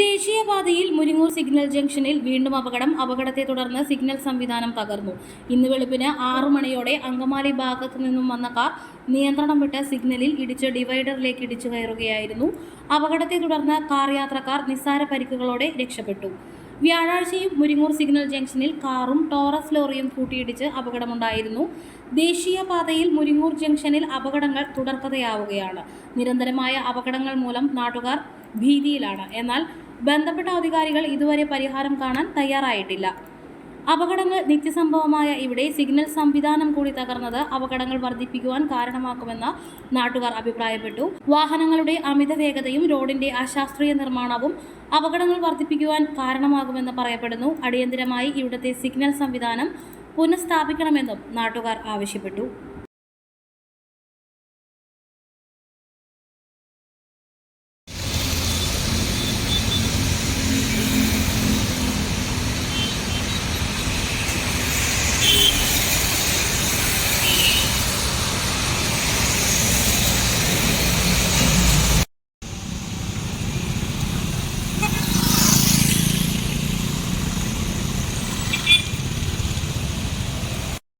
ദേശീയപാതയിൽ മുരിങ്ങൂർ സിഗ്നൽ ജംഗ്ഷനിൽ വീണ്ടും അപകടം. അപകടത്തെ തുടർന്ന് സിഗ്നൽ സംവിധാനം തകർന്നു. ഇന്ന് വെളുപ്പിന് ആറു മണിയോടെ അങ്കമാലി ഭാഗത്തു നിന്നും വന്ന കാർ നിയന്ത്രണം വിട്ട് സിഗ്നലിൽ ഇടിച്ച് ഡിവൈഡറിലേക്ക് ഇടിച്ചു കയറുകയായിരുന്നു. അപകടത്തെ തുടർന്ന് കാർ യാത്രക്കാർ നിസ്സാര പരിക്കുകളോടെ രക്ഷപ്പെട്ടു. വ്യാഴാഴ്ചയും മുരിങ്ങൂർ സിഗ്നൽ ജംഗ്ഷനിൽ കാറും ടോറസ് ലോറിയും കൂട്ടിയിടിച്ച് അപകടമുണ്ടായിരുന്നു. ദേശീയപാതയിൽ മുരിങ്ങൂർ ജംഗ്ഷനിൽ അപകടങ്ങൾ തുടർക്കഥയാവുകയാണ്. നിരന്തരമായ അപകടങ്ങൾ മൂലം നാട്ടുകാർ ഭീതിയിലാണ്. എന്നാൽ ബന്ധപ്പെട്ട അധികാരികൾ ഇതുവരെ പരിഹാരം കാണാൻ തയ്യാറായിട്ടില്ല. അപകടങ്ങൾ നിത്യസംഭവമായ ഇവിടെ സിഗ്നൽ സംവിധാനം കൂടി തകർന്നത് അപകടങ്ങൾ വർദ്ധിപ്പിക്കുവാൻ കാരണമാക്കുമെന്ന് നാട്ടുകാർ അഭിപ്രായപ്പെട്ടു. വാഹനങ്ങളുടെ അമിത വേഗതയും റോഡിന്റെ അശാസ്ത്രീയ നിർമ്മാണവും അപകടങ്ങൾ വർദ്ധിപ്പിക്കുവാൻ കാരണമാകുമെന്ന് പറയപ്പെടുന്നു. അടിയന്തിരമായി ഇവിടുത്തെ സിഗ്നൽ സംവിധാനം പുനഃസ്ഥാപിക്കണമെന്നും നാട്ടുകാർ ആവശ്യപ്പെട്ടു.